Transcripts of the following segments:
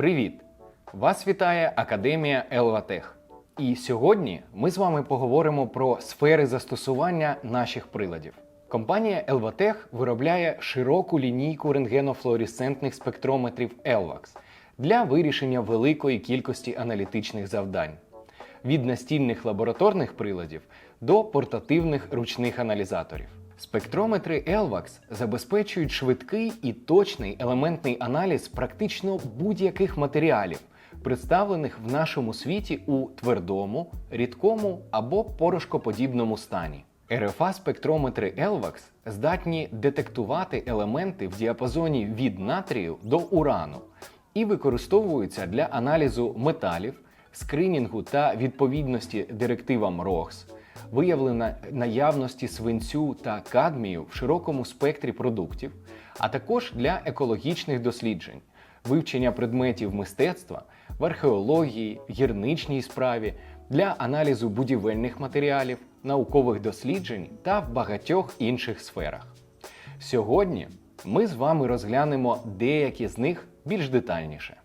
Привіт! Вас вітає Академія Елватех. І сьогодні ми з вами поговоримо про сфери застосування наших приладів. Компанія Елватех виробляє широку лінійку рентгенофлуоресцентних спектрометрів Elvax для вирішення великої кількості аналітичних завдань від настільних лабораторних приладів до портативних ручних аналізаторів. Спектрометри Elvax забезпечують швидкий і точний елементний аналіз практично будь-яких матеріалів, представлених в нашому світі у твердому, рідкому або порошкоподібному стані. РФА спектрометри Elvax здатні детектувати елементи в діапазоні від натрію до урану і використовуються для аналізу металів, скринінгу та відповідності директивам ROHS, виявлення наявності свинцю та кадмію в широкому спектрі продуктів, а також для екологічних досліджень, вивчення предметів мистецтва в археології, гірничній справі, для аналізу будівельних матеріалів, наукових досліджень та в багатьох інших сферах. Сьогодні ми з вами розглянемо деякі з них більш детальніше.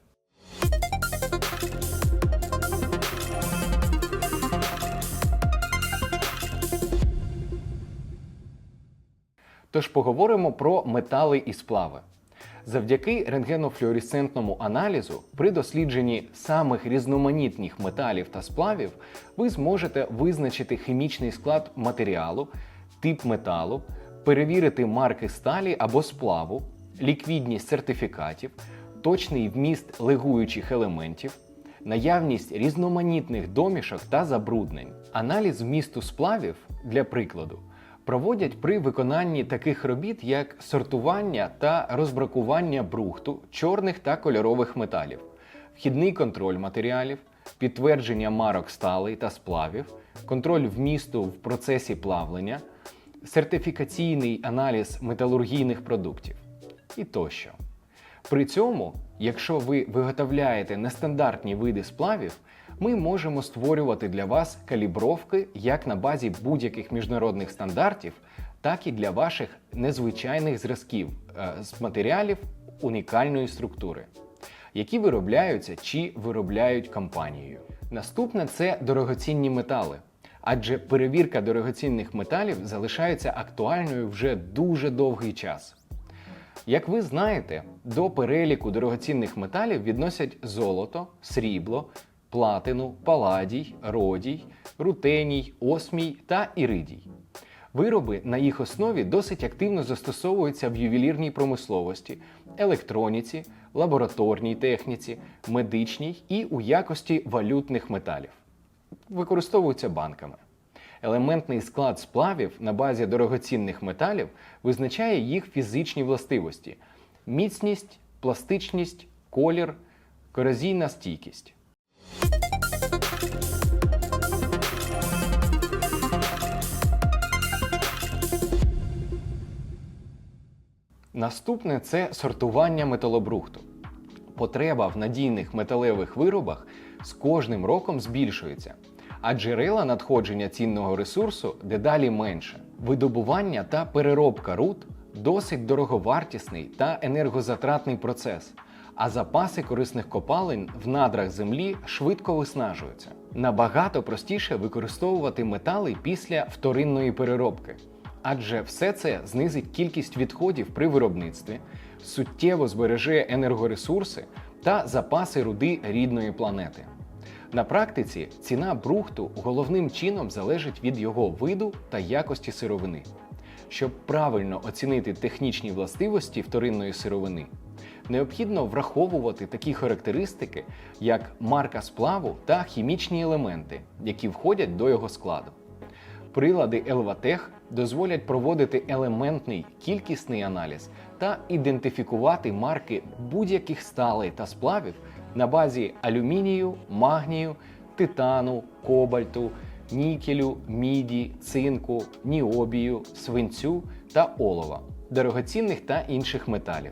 Тож поговоримо про метали і сплави. Завдяки рентгенофлюоресцентному аналізу при дослідженні самих різноманітних металів та сплавів ви зможете визначити хімічний склад матеріалу, тип металу, перевірити марки сталі або сплаву, ліквідність сертифікатів, точний вміст легуючих елементів, наявність різноманітних домішок та забруднень. Аналіз вмісту сплавів, для прикладу, проводять при виконанні таких робіт, як сортування та розбракування брухту, чорних та кольорових металів, вхідний контроль матеріалів, підтвердження марок сталей та сплавів, контроль вмісту в процесі плавлення, сертифікаційний аналіз металургійних продуктів і тощо. При цьому, якщо ви виготовляєте нестандартні види сплавів, ми можемо створювати для вас калібровки як на базі будь-яких міжнародних стандартів, так і для ваших незвичайних зразків е, з матеріалів унікальної структури, які виробляються чи виробляють компанією. Наступне це дорогоцінні метали. Адже перевірка дорогоцінних металів залишається актуальною вже дуже довгий час. Як ви знаєте, до переліку дорогоцінних металів відносять золото, срібло, платину, паладій, родій, рутеній, осмій та іридій. Вироби на їх основі досить активно застосовуються в ювелірній промисловості, електроніці, лабораторній техніці, медичній і у якості валютних металів. Використовуються банками. Елементний склад сплавів на базі дорогоцінних металів визначає їх фізичні властивості: міцність, пластичність, колір, корозійна стійкість. Наступне це сортування металобрухту. Потреба в надійних металевих виробах з кожним роком збільшується, а джерела надходження цінного ресурсу дедалі менше. Видобування та переробка руд досить дороговартісний та енергозатратний процес, а запаси корисних копалин в надрах землі швидко виснажуються. Набагато простіше використовувати метали після вторинної переробки, адже все це знизить кількість відходів при виробництві, суттєво збереже енергоресурси та запаси руди рідної планети. На практиці ціна брухту головним чином залежить від його виду та якості сировини. Щоб правильно оцінити технічні властивості вторинної сировини, необхідно враховувати такі характеристики, як марка сплаву та хімічні елементи, які входять до його складу. Прилади Елватех дозволять проводити елементний кількісний аналіз та ідентифікувати марки будь-яких сталей та сплавів на базі алюмінію, магнію, титану, кобальту, нікелю, міді, цинку, ніобію, свинцю та олова, дорогоцінних та інших металів.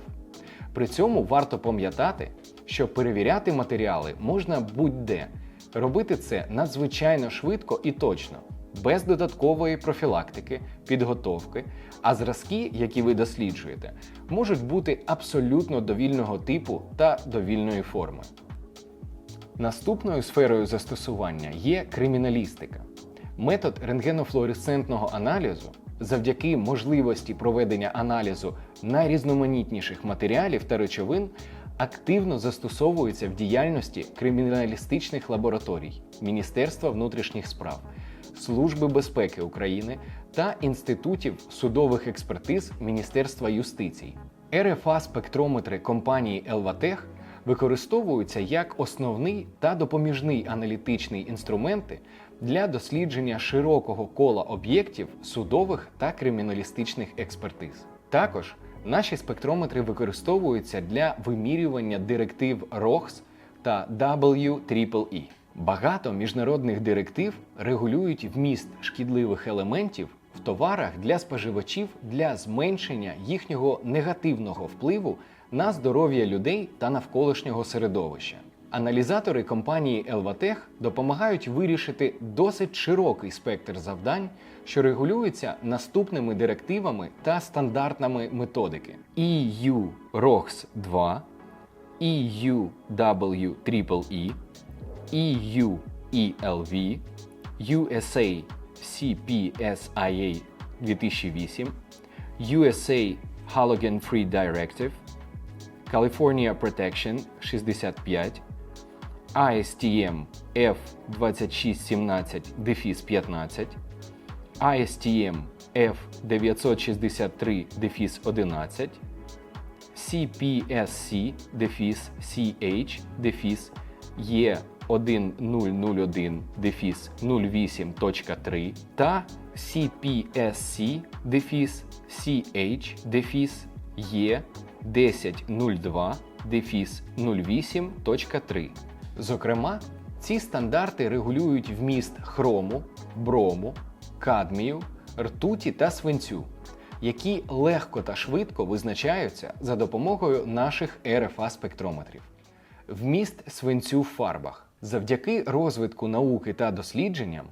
При цьому варто пам'ятати, що перевіряти матеріали можна будь-де. Робити це надзвичайно швидко і точно, без додаткової профілактики, підготовки, а зразки, які ви досліджуєте, можуть бути абсолютно довільного типу та довільної форми. Наступною сферою застосування є криміналістика. Метод рентгенофлуоресцентного аналізу завдяки можливості проведення аналізу найрізноманітніших матеріалів та речовин активно застосовується в діяльності криміналістичних лабораторій Міністерства внутрішніх справ, Служби безпеки України та інститутів судових експертиз Міністерства юстиції. РФА спектрометри компанії Елватех використовуються як основний та допоміжний аналітичний інструменти для дослідження широкого кола об'єктів судових та криміналістичних експертиз. Також наші спектрометри використовуються для вимірювання директив ROHS та WEEE. Багато міжнародних директив регулюють вміст шкідливих елементів в товарах для споживачів для зменшення їхнього негативного впливу на здоров'я людей та навколишнього середовища. Аналізатори компанії Elvatech допомагають вирішити досить широкий спектр завдань, що регулюються наступними директивами та стандартами методики: EU ROHS 2, EU EU E L V, USA CPSIA 2008, USA Halogen Free Directive, California Protection 65, ISTM F2617-15, ISTM F963-11, CPSC-CH-E. 1001 дефіс 08.3 та CPSC дефіс CH дефіс E 1002 дефіс 08.3. Зокрема, ці стандарти регулюють вміст хрому, брому, кадмію, ртуті та свинцю, які легко та швидко визначаються за допомогою наших РФА спектрометрів. Вміст свинцю в фарбах. Завдяки розвитку науки та дослідженням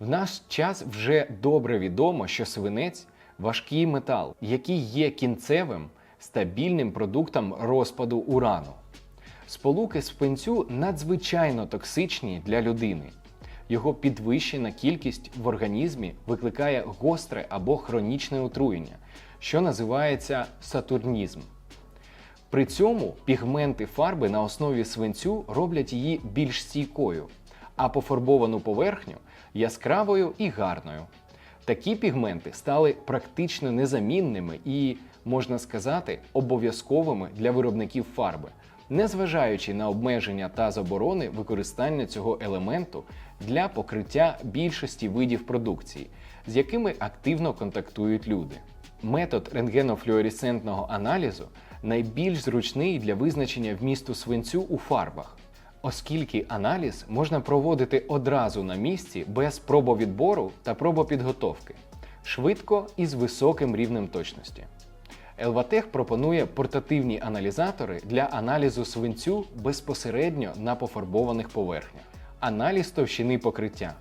в наш час вже добре відомо, що свинець важкий метал, який є кінцевим стабільним продуктом розпаду урану. Сполуки свинцю надзвичайно токсичні для людини. Його підвищена кількість в організмі викликає гостре або хронічне отруєння, що називається сатурнізм. При цьому пігменти фарби на основі свинцю роблять її більш стійкою, а пофарбовану поверхню яскравою і гарною. Такі пігменти стали практично незамінними і, можна сказати, обов'язковими для виробників фарби, незважаючи на обмеження та заборони використання цього елементу для покриття більшості видів продукції, з якими активно контактують люди. Метод рентгенофлюоресцентного аналізу найбільш зручний для визначення вмісту свинцю у фарбах, оскільки аналіз можна проводити одразу на місці без пробовідбору та пробопідготовки, швидко і з високим рівнем точності. Елватех пропонує портативні аналізатори для аналізу свинцю безпосередньо на пофарбованих поверхнях. Аналіз товщини покриття.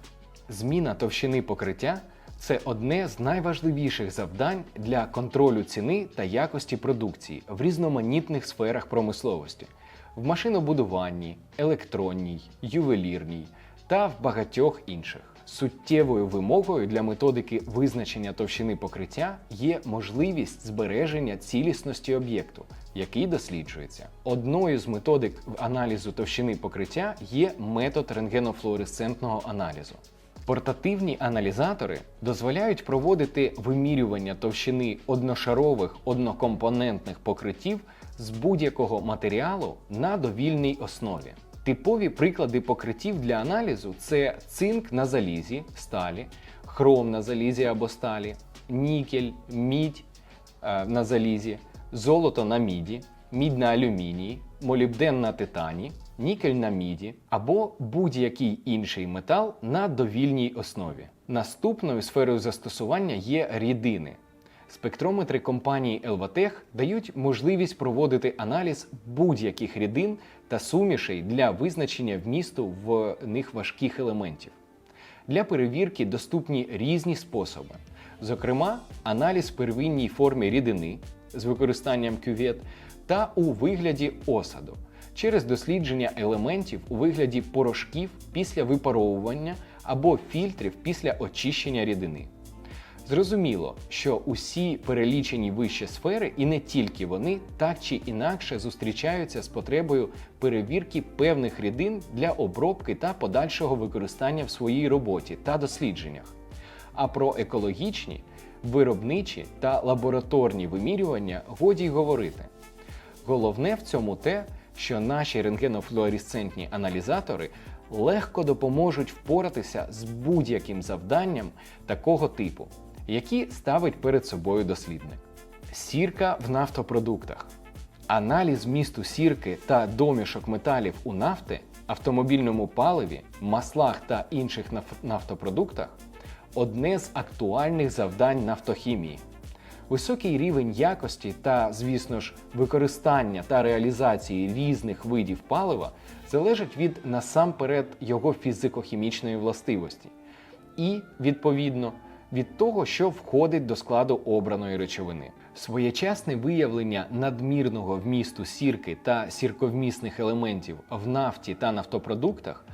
Зміна товщини покриття це одне з найважливіших завдань для контролю ціни та якості продукції в різноманітних сферах промисловості в машинобудуванні, електронній, ювелірній та в багатьох інших. Суттєвою вимогою для методики визначення товщини покриття є можливість збереження цілісності об'єкту, який досліджується. Одною з методик аналізу товщини покриття є метод рентгенофлуоресцентного аналізу. Портативні аналізатори дозволяють проводити вимірювання товщини одношарових однокомпонентних покриттів з будь-якого матеріалу на довільній основі. Типові приклади покриттів для аналізу це цинк на залізі, сталі, хром на залізі або сталі, нікель, мідь е, на залізі, золото на міді, мідь на алюмінії, молібден на титані, нікель на міді або будь-який інший метал на довільній основі. Наступною сферою застосування є рідини. Спектрометри компанії Elvatech дають можливість проводити аналіз будь-яких рідин та сумішей для визначення вмісту в них важких елементів. Для перевірки доступні різні способи. Зокрема, аналіз в первинній формі рідини з використанням кювет та у вигляді осаду через дослідження елементів у вигляді порошків після випаровування або фільтрів після очищення рідини. Зрозуміло, що усі перелічені вище сфери, і не тільки вони, так чи інакше зустрічаються з потребою перевірки певних рідин для обробки та подальшого використання в своїй роботі та дослідженнях. А про екологічні, виробничі та лабораторні вимірювання годі й говорити. Головне в цьому те, що наші рентгенофлуоресцентні аналізатори легко допоможуть впоратися з будь-яким завданням такого типу, які ставить перед собою дослідник. Сірка в нафтопродуктах. Аналіз місту сірки та домішок металів у нафти, автомобільному паливі, маслах та інших нафтопродуктах одне з актуальних завдань нафтохімії. Високий рівень якості та, звісно ж, використання та реалізації різних видів палива залежить від насамперед його фізико-хімічної властивості і, відповідно, від того, що входить до складу обраної речовини. Своєчасне виявлення надмірного вмісту сірки та сірковмісних елементів в нафті та нафтопродуктах,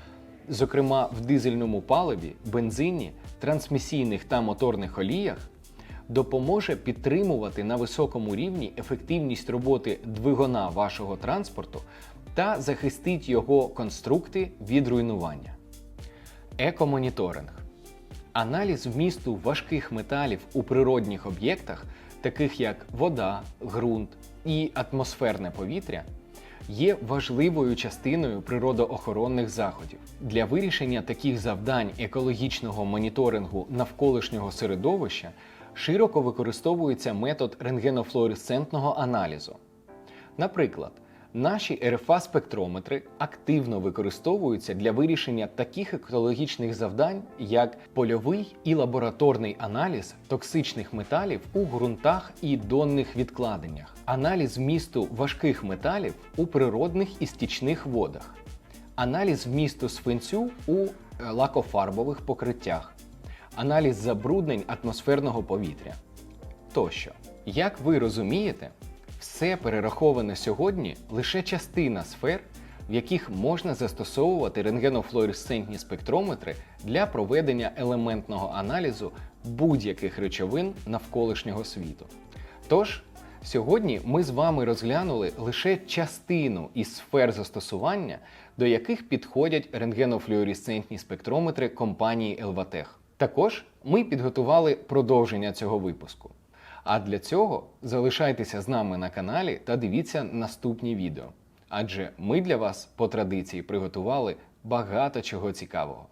зокрема в дизельному паливі, бензині, трансмісійних та моторних оліях, допоможе підтримувати на високому рівні ефективність роботи двигуна вашого транспорту та захистить його конструкти від руйнування. Екомоніторинг. Аналіз вмісту важких металів у природних об'єктах, таких як вода, ґрунт і атмосферне повітря, є важливою частиною природоохоронних заходів. Для вирішення таких завдань екологічного моніторингу навколишнього середовища широко використовується метод рентгенофлуоресцентного аналізу. Наприклад, наші РФА-спектрометри активно використовуються для вирішення таких екологічних завдань, як польовий і лабораторний аналіз токсичних металів у ґрунтах і донних відкладеннях, аналіз вмісту важких металів у природних і стічних водах, аналіз вмісту свинцю у е, лакофарбових покриттях, аналіз забруднень атмосферного повітря тощо. Як ви розумієте, все перераховане сьогодні лише частина сфер, в яких можна застосовувати рентгенофлуоресцентні спектрометри для проведення елементного аналізу будь-яких речовин навколишнього світу. Тож, сьогодні ми з вами розглянули лише частину із сфер застосування, до яких підходять рентгенофлуоресцентні спектрометри компанії Елватех. Також ми підготували продовження цього випуску. А для цього залишайтеся з нами на каналі та дивіться наступні відео. Адже ми для вас по традиції приготували багато чого цікавого.